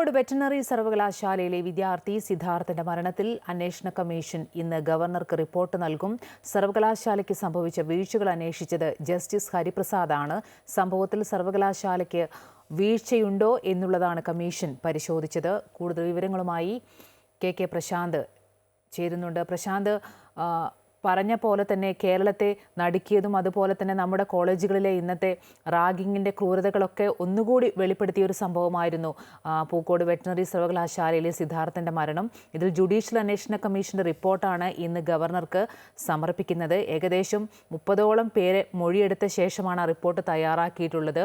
Pookode veterinary സർവകലാശാലയിലെ വിദ്യാർത്ഥി സിദ്ധാർത്ഥന്റെ മരണത്തിൽ അന്വേഷണ കമ്മീഷൻ ഇന്ന് ഗവർണർക്ക് റിപ്പോർട്ട് നൽകും. സർവകലാശാലയ്ക്ക് സംഭവിച്ച വീഴ്ചകൾ അന്വേഷിച്ചത് ജസ്റ്റിസ് ഹരിപ്രസാദാണ്. സംഭവത്തിൽ സർവകലാശാലയ്ക്ക് വീഴ്ചയുണ്ടോ എന്നുള്ളതാണ് കമ്മീഷൻ പരിശോധിച്ചത്. കൂടുതൽ വിവരങ്ങളുമായി കെ കെ പ്രശാന്ത് ചേരുന്നുണ്ട്. പ്രശാന്ത് പറഞ്ഞ പോലെ തന്നെ കേരളത്തെ നടുക്കിയതും അതുപോലെ തന്നെ നമ്മുടെ കോളേജുകളിലെ ഇന്നത്തെ റാഗിങ്ങിന്റെ ക്രൂരതകളൊക്കെ ഒന്നുകൂടി വെളിപ്പെടുത്തിയ ഒരു സംഭവമായിരുന്നു. പൂക്കോട് വെറ്റിനറി സർവകലാശാലയിലെ സിദ്ധാർത്ഥന്റെ മരണം. ഇതിൽ ജുഡീഷ്യൽ അന്വേഷണ കമ്മീഷന്റെ റിപ്പോർട്ടാണ് ഇന്ന് ഗവർണർക്ക് സമർപ്പിക്കുന്നത്. ഏകദേശം മുപ്പതോളം പേരെ മൊഴിയെടുത്ത ശേഷമാണ് ആ റിപ്പോർട്ട് തയ്യാറാക്കിയിട്ടുള്ളത്.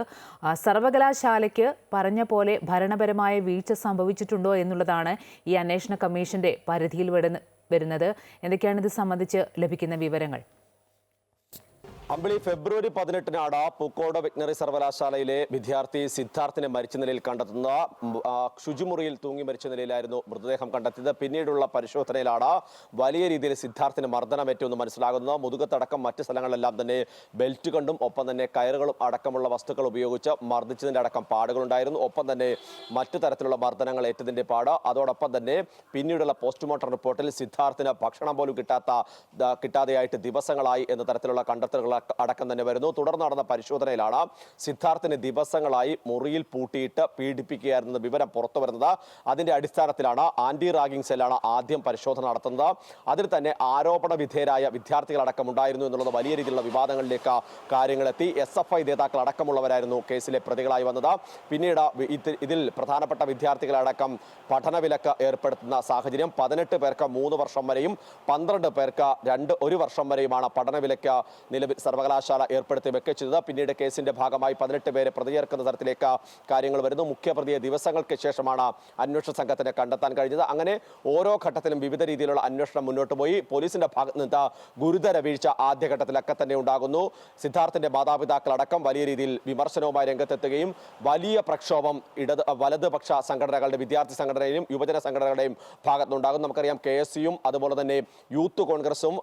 സർവകലാശാലയ്ക്ക് പറഞ്ഞ പോലെ ഭരണപരമായ വീഴ്ച സംഭവിച്ചിട്ടുണ്ടോ എന്നുള്ളതാണ് ഈ അന്വേഷണ കമ്മീഷന്റെ പരിധിയിൽ വരുന്ന വരുന്നത്. എന്തൊക്കെയാണ് ഇത് സംബന്ധിച്ച് ലഭിക്കുന്ന വിവരങ്ങൾ? അമ്പിളി ഫെബ്രുവരി പതിനെട്ടിനാണ് പൂക്കോട് വെറ്റിനറി സർവകലാശാലയിലെ വിദ്യാർത്ഥി സിദ്ധാർത്ഥിനെ മരിച്ച നിലയിൽ കണ്ടെത്തുന്ന ശുചിമുറിയിൽ തൂങ്ങി മരിച്ച നിലയിലായിരുന്നു മൃതദേഹം കണ്ടെത്തിയത്. പിന്നീടുള്ള പരിശോധനയിലാണ് വലിയ രീതിയിൽ സിദ്ധാർത്ഥിന് മർദ്ദനമേറ്റെന്ന് മനസ്സിലാകുന്നത്. മുതുകത്തടക്കം മറ്റ് സ്ഥലങ്ങളിലെല്ലാം തന്നെ ബെൽറ്റ് കണ്ടും ഒപ്പം തന്നെ കയറുകളും അടക്കമുള്ള വസ്തുക്കൾ ഉപയോഗിച്ച് മർദ്ദിച്ചതിന്റെ അടക്കം പാടുകളുണ്ടായിരുന്നു. ഒപ്പം തന്നെ മറ്റു തരത്തിലുള്ള മർദ്ദനങ്ങൾ ഏറ്റതിന്റെ പാട്. അതോടൊപ്പം തന്നെ പിന്നീടുള്ള പോസ്റ്റ്മോർട്ടം റിപ്പോർട്ടിൽ സിദ്ധാർത്ഥിന് ഭക്ഷണം പോലും കിട്ടാത്ത കിട്ടാതെയായിട്ട് ദിവസങ്ങളായി എന്ന തരത്തിലുള്ള കണ്ടെത്തലുകൾ അടക്ക- തന്നെ വരുന്നു. തുടർന്ന് നടന്ന പരിശോധനയിലാണ് സിദ്ധാർത്ഥിന് ദിവസങ്ങളായി മുറിയിൽ പൂട്ടിയിട്ട് പീഡിപ്പിക്കുകയായിരുന്ന വിവരം പുറത്തു വരുന്നത്. അതിന്റെ അടിസ്ഥാനത്തിലാണ് ആന്റി റാഗിംഗ് സെല്ലാണ് ആദ്യം പരിശോധന നടത്തുന്നത്. അതിൽ തന്നെ ആരോപണ വിധേയരായ വിദ്യാർത്ഥികളടക്കം ഉണ്ടായിരുന്നു എന്നുള്ളത് വലിയ രീതിയിലുള്ള വിവാദങ്ങളിലേക്ക് കാര്യങ്ങളെത്തി. എസ് എഫ് ഐ നേതാക്കൾ അടക്കമുള്ളവരായിരുന്നു കേസിലെ പ്രതികളായി വന്നത്. പിന്നീട് ഇതിൽ പ്രധാനപ്പെട്ട വിദ്യാർത്ഥികളടക്കം പഠനവിലക്ക് ഏർപ്പെടുത്തുന്ന സാഹചര്യം. പതിനെട്ട് പേർക്ക് മൂന്ന് വർഷം വരെയും പന്ത്രണ്ട് പേർക്ക് രണ്ട് ഒരു വർഷം വരെയുമാണ് പഠനവിലക്ക് നിലവിൽ സർവകലാശാല ഏർപ്പെടുത്തി ചെയ്തത് പിന്നീട് കേസിന്റെ ഭാഗമായി പതിനെട്ട് പേരെ പ്രതിചേർക്കുന്ന തരത്തിലേക്ക് കാര്യങ്ങൾ വരുന്നു. മുഖ്യപ്രതിയെ ദിവസങ്ങൾക്ക് ശേഷമാണ് അന്വേഷണ സംഘത്തിന് കണ്ടെത്താൻ കഴിഞ്ഞത്. അങ്ങനെ ഓരോ ഘട്ടത്തിലും വിവിധ രീതിയിലുള്ള അന്വേഷണം മുന്നോട്ട് പോയി. പോലീസിന്റെ ഭാഗത്ത് നിന്ന് ഗുരുതര വീഴ്ച ആദ്യഘട്ടത്തിലൊക്കെ തന്നെ ഉണ്ടാകുന്നു. സിദ്ധാർത്ഥിന്റെ മാതാപിതാക്കളടക്കം വലിയ രീതിയിൽ വിമർശനവുമായി രംഗത്തെത്തുകയും വലിയ പ്രക്ഷോഭം ഇടത് വലതുപക്ഷ സംഘടനകളുടെ വിദ്യാർത്ഥി സംഘടനയും യുവജന സംഘടനകളുടെയും ഭാഗത്തുനിന്നുണ്ടാകും നമുക്കറിയാം കെ എസ് സിയും അതുപോലെ തന്നെ യൂത്ത് കോൺഗ്രസും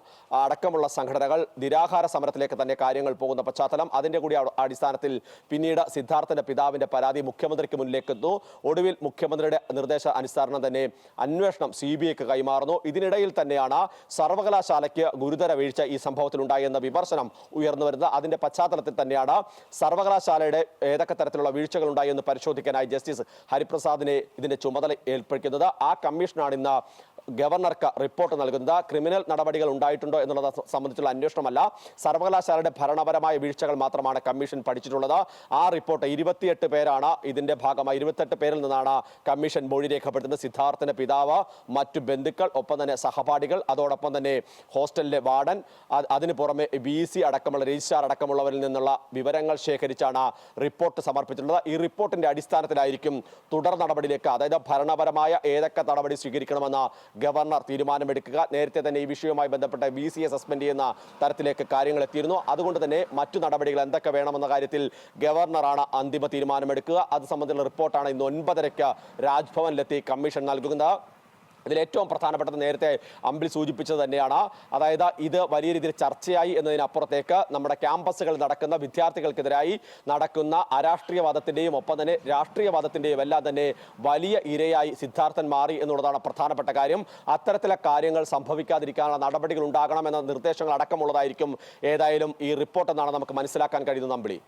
അടക്കമുള്ള സംഘടനകൾ നിരാഹാര സമരത്തിലേക്ക് തന്നെ കാര്യങ്ങൾ പോകുന്ന പശ്ചാത്തലം. അതിന്റെ കൂടി അടിസ്ഥാനത്തിൽ പിന്നീട് സിദ്ധാർത്ഥന്റെ പിതാവിന്റെ പരാതി മുഖ്യമന്ത്രിക്ക് മുന്നിലേക്കെത്തുന്നു. ഒടുവിൽ മുഖ്യമന്ത്രിയുടെ നിർദ്ദേശ അനുസരണം തന്നെ അന്വേഷണം സി ബി ഐക്ക് കൈമാറുന്നു. ഇതിനിടയിൽ തന്നെയാണ് സർവകലാശാലയ്ക്ക് ഗുരുതര വീഴ്ച ഈ സംഭവത്തിൽ ഉണ്ടായെന്ന വിമർശനം ഉയർന്നു വരുന്നത്. അതിന്റെ പശ്ചാത്തലത്തിൽ തന്നെയാണ് സർവകലാശാലയുടെ ഏതൊക്കെ തരത്തിലുള്ള വീഴ്ചകൾ ഉണ്ടായെന്ന് പരിശോധിക്കാനായി ജസ്റ്റിസ് ഹരിപ്രസാദിനെ ഇതിന്റെ ചുമതല ഏൽപ്പിക്കുന്നത്. ആ കമ്മീഷനാണ് ഇന്ന് ഗവർണർക്ക് റിപ്പോർട്ട് നൽകുന്നത്. ക്രിമിനൽ നടപടികൾ ഉണ്ടായിട്ടുണ്ടോ എന്നുള്ളത് സംബന്ധിച്ചുള്ള അന്വേഷണമല്ല. സർവകലാശാലയുടെ ഭരണപരമായ വീഴ്ചകൾ മാത്രമാണ് കമ്മീഷൻ പഠിച്ചിട്ടുള്ളത്. ആ റിപ്പോർട്ട് ഇരുപത്തിയെട്ട് പേരാണ്. ഇതിന്റെ ഭാഗമായി ഇരുപത്തെട്ട് പേരിൽ നിന്നാണ് കമ്മീഷൻ മൊഴി രേഖപ്പെടുത്തുന്നത്. സിദ്ധാർത്ഥിന്റെ പിതാവ് മറ്റു ബന്ധുക്കൾ ഒപ്പം തന്നെ സഹപാഠികൾ അതോടൊപ്പം തന്നെ ഹോസ്റ്റലിലെ വാർഡൻ അതിന് പുറമെ ബി സി അടക്കമുള്ള രജിസ്ട്രാർ അടക്കമുള്ളവരിൽ നിന്നുള്ള വിവരങ്ങൾ ശേഖരിച്ചാണ് റിപ്പോർട്ട് സമർപ്പിച്ചിട്ടുള്ളത്. ഈ റിപ്പോർട്ടിന്റെ അടിസ്ഥാനത്തിലായിരിക്കും തുടർ നടപടിയിലേക്ക് അതായത് ഭരണപരമായ ഏതൊക്കെ നടപടി സ്വീകരിക്കണമെന്ന ഗവർണർ തീരുമാനമെടുക്കുക. നേരത്തെ തന്നെ ഈ വിഷയവുമായി ബന്ധപ്പെട്ട വി സിയെ സസ്പെൻഡ് ചെയ്യുന്ന തരത്തിലേക്ക് കാര്യങ്ങൾ എത്തിയിരുന്നു. അതുകൊണ്ട് തന്നെ മറ്റു നടപടികൾ എന്തൊക്കെ വേണമെന്ന കാര്യത്തിൽ ഗവർണറാണ് അന്തിമ തീരുമാനമെടുക്കുക. അത് സംബന്ധിച്ചുള്ള റിപ്പോർട്ടാണ് ഇന്ന് ഒൻപതരയ്ക്ക് രാജ്ഭവനിലെത്തി കമ്മീഷൻ നൽകുന്നത്. ഇതിൽ ഏറ്റവും പ്രധാനപ്പെട്ടത് നേരത്തെ അമ്പിൽ സൂചിപ്പിച്ചത് തന്നെയാണ്. അതായത് ഇത് വലിയ രീതിയിൽ ചർച്ചയായി എന്നതിനപ്പുറത്തേക്ക് നമ്മുടെ ക്യാമ്പസുകളിൽ നടക്കുന്ന വിദ്യാർത്ഥികൾക്കെതിരായി നടക്കുന്ന അരാഷ്ട്രീയവാദത്തിന്റെയും ഒപ്പം തന്നെ രാഷ്ട്രീയവാദത്തിന്റെയും എല്ലാം തന്നെ വലിയ ഇരയായി സിദ്ധാർത്ഥൻ മാറി എന്നുള്ളതാണ് പ്രധാനപ്പെട്ട കാര്യം. അത്തരത്തിലെ കാര്യങ്ങൾ സംഭവിക്കാതിരിക്കാനുള്ള നടപടികൾ ഉണ്ടാകണമെന്ന നിർദ്ദേശങ്ങൾ അടക്കമുള്ളതായിരിക്കും ഏതായാലും ഈ റിപ്പോർട്ട് എന്നാണ് നമുക്ക് മനസ്സിലാക്കാൻ കഴിയുന്നത് അമ്പിളി.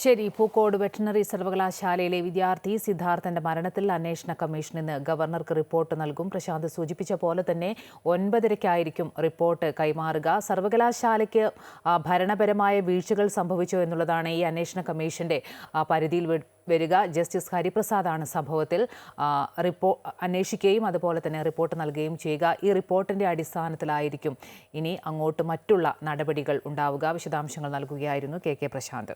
ശരി പൂക്കോട് വെറ്റിനറി സർവകലാശാലയിലെ വിദ്യാർത്ഥി സിദ്ധാർത്ഥന്റെ മരണത്തിൽ അന്വേഷണ കമ്മീഷൻ ഇന്ന് ഗവർണർക്ക് റിപ്പോർട്ട് നൽകും. പ്രശാന്ത് സൂചിപ്പിച്ച പോലെ തന്നെ ഒൻപതരയ്ക്കായിരിക്കും റിപ്പോർട്ട് കൈമാറുക. സർവകലാശാലയ്ക്ക് ഭരണപരമായ വീഴ്ചകൾ സംഭവിച്ചോ എന്നുള്ളതാണ് ഈ അന്വേഷണ കമ്മീഷന്റെ പരിധിയിൽ വരിക. ജസ്റ്റിസ് ഹരിപ്രസാദാണ് സംഭവത്തിൽ റിപ്പോ അന്വേഷിക്കുകയും അതുപോലെ തന്നെ റിപ്പോർട്ട് നൽകുകയും ചെയ്യുക. ഈ റിപ്പോർട്ടിന്റെ അടിസ്ഥാനത്തിലായിരിക്കും ഇനി അങ്ങോട്ട് മറ്റുള്ള നടപടികൾ ഉണ്ടാവുക. വിശദാംശങ്ങൾ നൽകുകയായിരുന്നു കെ കെ പ്രശാന്ത്.